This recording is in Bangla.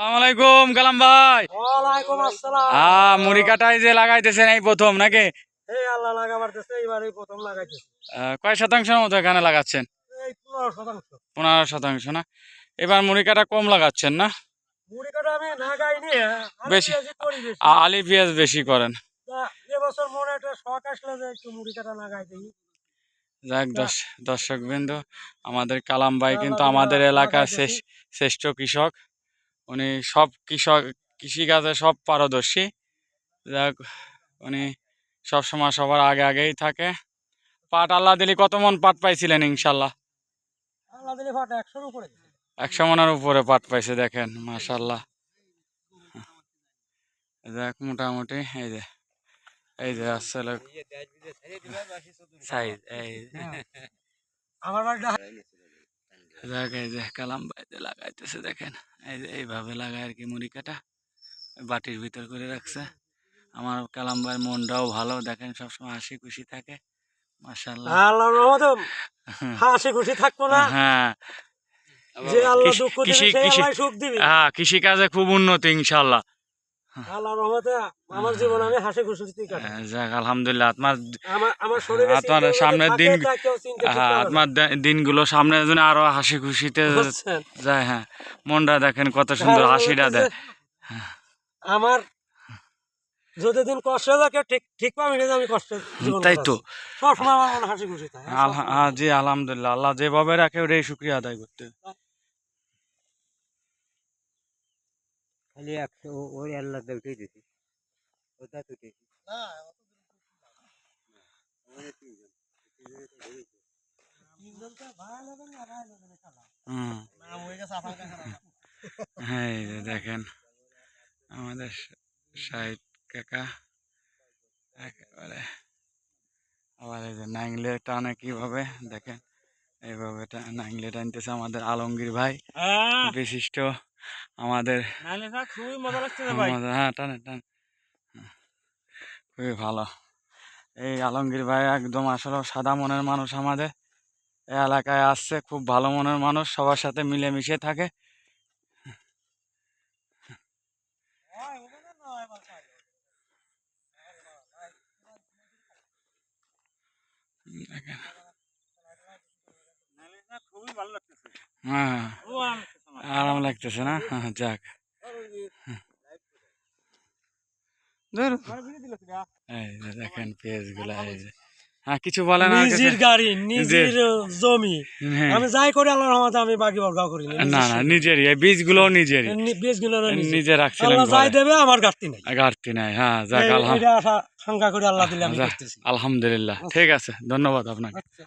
আসসালামাইকুম কালাম ভাই। আহ মুড়ি কাটাই যে লাগাইতেছেন এই প্রথম নাকি? কয় শতাংশের মতো এখানে লাগাচ্ছেন? এই পনেরো শতাংশ। শতাংশ না? এবার মুড়ি কাটা কম লাগাচ্ছেন না? মুড়ি কাটা আমি না গাইনি আমি বেশি। আলি পেঁয়াজ বেশি করেন। যাক দশ দর্শক বিন্দু আমাদের কালাম ভাই কিন্তু আমাদের এলাকার শ্রেষ- শ্রেষ্ঠ কৃষক। উনি সব কৃষক কৃষিকাজে সব পারদর্শী। যাক উনি সবসময় সবার আগে আগেই থাকে। পাট আল্লাহ দিলি কত মন পাট পাইছিলেন ইনশাল্লাহ একশো মনের উপরে পাট পাইছে দেখেন মাশাল্লাহ দেখ মোটামুটি এই যে এই যে আসলে সাইজ এই আমার দেখ এই যে কালাম লাগাইতেছে দেখেন। এই যে এইভাবে লাগায় আর কি মুড়ি কাটা বাটির ভিতর করে রাখছে। আমার কালাম ভাইয়ের মনটাও ভালো দেখেন সবসময় হাসি খুশি থাকে। আল্লাহ হাসি খুশি থাকব না। হ্যাঁ। যে আল্লাহ কৃষি- দুঃখ দিবে সেই আল্লাহ সুখ দিবে। হ্যাঁ কৃষিকাজে খুব উন্নতি ইনশাল্লাহ আল্লাহ রহমতে আমার জীবন আমি হাসি খুশি কাটাই হ্যাঁ, যাক আলহামদুলিল্লাহ আপনার আমার আমার শরীরে আপনার সামনের দিন- তা কেউ চিন্তা করতে হ্যাঁ পারে না। আপনার দিনগুলো সামনে যেন আরও হাসি খুশিতে যায় হ্যাঁ। মনটা দেখেন কত সুন্দর হাসিটা দেয়। আমার যতদিন কষ্ট থাকে ঠিক ঠিক পাবি না আমি কষ্ট তাই তো। সবসময় আমার মনে হাসি খুশি থাকে জি আলহামদুলিল্লাহ আল্লাহ যেভাবে রাখে ওটাই শুক্রিয়া আদায় করতে। খালি একশো ওই আল্লাহ উঠে দিছি ওটা তো উঠেছি হ্যাঁ দেখেন আমাদের সাইড কাকা একেবারে আবার এই যে নাইংলে টানে কীভাবে দেখেন এইভাবে নাইংলে টানতেছে আমাদের আলমগীর ভাই বিশিষ্ট আমাদের হ্যাঁ টানে টান। খুবই ভালো। এই আলমগীর ভাই একদম আসলে সাদা মনের মানুষ আমাদের। এই এলাকায় আসছে খুব ভালো মনের মানুষ সবার সাথে মিলেমিশে থাকে। খুবই ভালো লাগতেছে। হ্যাঁ। আরাম লাগতেছে না? হ্যাঁ যাক। ধুর। এই যে দেখেন পেজগুলা এই যে। হ্যাঁ কিছু বলেন আর নিজের গাড়ি নিজের জমি। হ্যাঁ। আমি যাই করি আল্লাহর রহমতে আমি বাকি বর্গাও করি না না না নিজেরই এই বীজগুলো নিজেরই। বীজগুলো নিজে রাখছিলেন আল্লাহ যাই দেবে আমার ঘাটতি নাই। ঘাটতি নাই হ্যাঁ যাক আশা করে আল্লাহ দিলে আমি করতেছি আলহামদুলিল্লাহ ঠিক আছে ধন্যবাদ আপনাকে। আচ্ছা।